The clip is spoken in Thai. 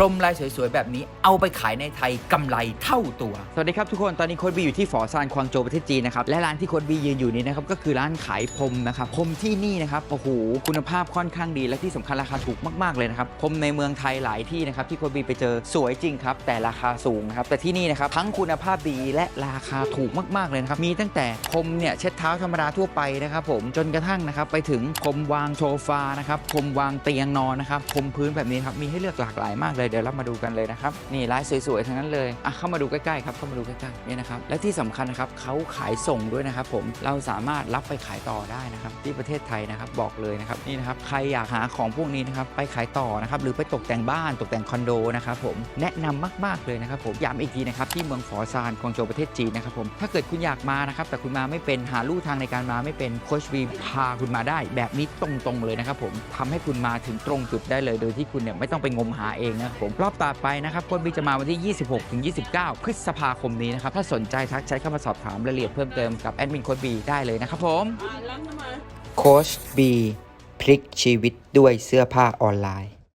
รมลายสวยๆ แบบนี้เอาไปขายในไทยกำไรเท่าตัว สวัสดีครับทุกคนตอนนี้โค้ดบีอยู่ที่ฝอซานควางโจวประเทศจีนนะครับและร้านที่โค้ดบียืนอยู่นี้นะครับก็คือร้านขายพรมนะครับพรมที่นี่นะครับโอ้โหคุณภาพค่อนข้างดีและที่สำคัญราคาถูกมากๆเลยนะครับพรมในเมืองไทยหลายที่นะครับที่โค้ดบีไปเจอสวยจริงครับแต่ราคาสูงนะครับแต่ที่นี่นะครับทั้งคุณภาพดีและราคาถูกมากๆเลยนะครับมีตั้งแต่พรมเนี่ยเช็ดเท้าธรรมดาทั่วไปนะครับผมจนกระทั่งนะครับไปถึงพรมวางโซฟานะครับพรมวางเตียงนอนนะครับพรมพื้นแบบนี้ครับมีให้เลือกหลากหลายมากเลยเดี๋ยวเรามาดูกันเลยนะครับนี่ลายสวยๆทั้งนั้นเลยอะเข้ามาดูใกล้ๆครับเข้ามาดูใกล้ๆนี่นะครับและที่สำคัญนะครับเขาขายส่งด้วยนะครับผมเราสามารถรับไปขายต่อได้นะครับที่ประเทศไทยนะครับบอกเลยนะครับนี่นะครับใครอยากหาของพวกนี้นะครับไปขายต่อนะครับหรือไปตกแต่งบ้านตกแต่งคอนโดนะครับผมแนะนำมากๆเลยนะครับผมย้ำอีกทีนะครับที่เมืองฝอซานกวางโจวประเทศจีนนะครับผมถ้าเกิดคุณอยากมานะครับแต่คุณมาไม่เป็นหาลู่ทางในการมาไม่เป็นโคชวีพาคุณมาได้ แบบนี้ตรงๆเลยนะครับผมทำให้คุณมาถึงตรงจุดได้เลยโดยที่คุณเนี่ยไม่ต้องไปงมหาเองนะผมรอบต่อไปนะครับโคชวีจะมาวันที่ 26 ถึง 29 พฤษภาคมนี้นะครับ ถ้าสนใจทักแชทเข้ามาสอบถามรายละเอียดเพิ่มเติมกับแอดมินโคชบีได้เลยนะครับผมโคชบีพลิกชีวิตด้วยเสื้อผ้าออนไลน์